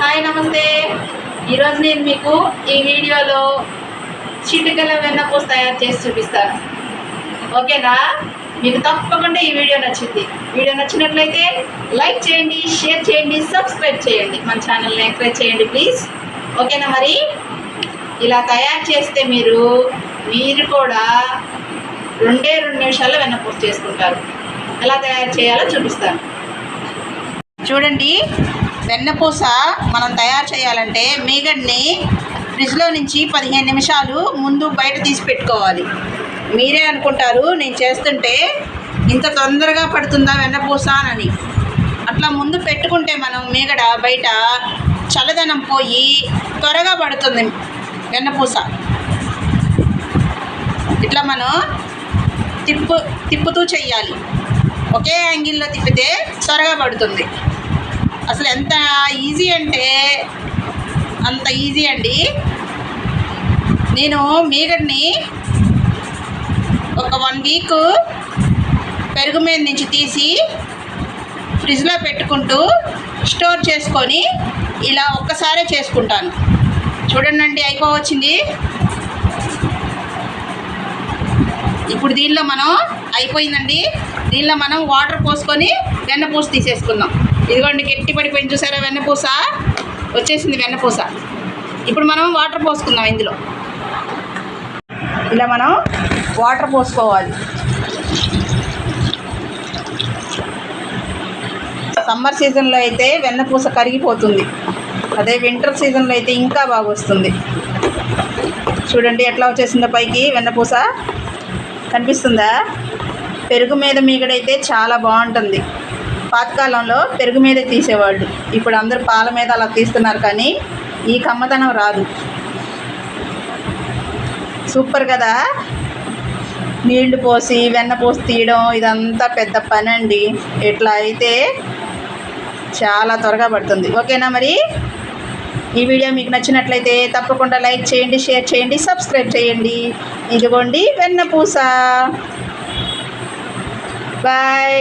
Hi నమస్తే. ఈరోజు నేను మీకు ఈ వీడియోలో చిటికల వెన్నపూస తయారు చేసి చూపిస్తాను. ఓకేనా? మీకు తప్పకుండా ఈ వీడియో నచ్చింది. వీడియో నచ్చినట్లయితే లైక్ చేయండి షేర్ చేయండి సబ్స్క్రైబ్ చేయండి. మన ఛానల్ని ఎంకరేజ్ చేయండి ప్లీజ్. ఓకేనా మరి? ఇలా తయారు చేస్తే మీరు మీరు కూడా రెండే రెండు నిమిషాల్లో వెన్నపూస చేసుకుంటారు. ఎలా తయారు చేయాలో చూపిస్తాను. చూడండి. వెన్నపూస మనం తయారు చేయాలంటే మీగడ్ని ఫ్రిడ్జ్లో నుంచి పదిహేను నిమిషాలు ముందు బయట తీసి పెట్టుకోవాలి. మీరే అనుకుంటారు నేను చేస్తుంటే ఇంత తొందరగా పడుతుందా వెన్నపూస అని. అట్లా ముందు పెట్టుకుంటే మనం మీగడ బయట చల్లదనం పోయి త్వరగా పడుతుంది వెన్నపూస. ఇట్లా మనం తిప్పు తిప్పుతూ చెయ్యాలి. ఒకే యాంగిల్లో తిప్పితే త్వరగా పడుతుంది. అసలు ఎంత ఈజీ అంటే అంత ఈజీ అండి. నేను మీగడ్ని ఒక వన్ వీక్ పెరుగు మీద నుంచి తీసి ఫ్రిడ్జ్లో పెట్టుకుంటూ స్టోర్ చేసుకొని ఇలా ఒక్కసారే చేసుకుంటాను. చూడండి అండి అయిపోవచ్చింది. ఇప్పుడు దీనిలో మనం అయిపోయిందండి. దీనిలో మనం వాటర్ పోసుకొని వెన్న పూసి తీసేసుకుందాం. ఇదిగోండి గట్టి పడిపోయింది చూసారా? వెన్నపూస. వచ్చేసింది వెన్నపూస. ఇప్పుడు మనం వాటర్ పోసుకుందాం ఇందులో. ఇలా మనం వాటర్ పోసుకోవాలి. సమ్మర్ సీజన్లో అయితే వెన్నపూస కరిగిపోతుంది. అదే వింటర్ సీజన్లో అయితే ఇంకా బాగా వస్తుంది. చూడండి ఎట్లా వచ్చేసిందో పైకి వెన్నపూస. కనిపిస్తుందా? పెరుగు మీద మీగడైతే చాలా బాగుంటుంది. పాతకాలంలో పెరుగు మీదే తీసేవాళ్ళు. ఇప్పుడు అందరూ పాల మీద అలా తీస్తున్నారు కానీ ఈ కమ్మతనం రాదు. సూపర్ కదా? నీళ్ళు పోసి వెన్న పోసి తీయడం ఇదంతా పెద్ద పని అండి ఇట్లా అయితే చాలా త్వరగా పడుతుంది. ఓకేనా మరి? ఈ వీడియో మీకు నచ్చినట్లయితే తప్పకుండా లైక్ చేయండి షేర్ చేయండి సబ్స్క్రైబ్ చేయండి. ఇదిగోండి వెన్నపూస బాయ్.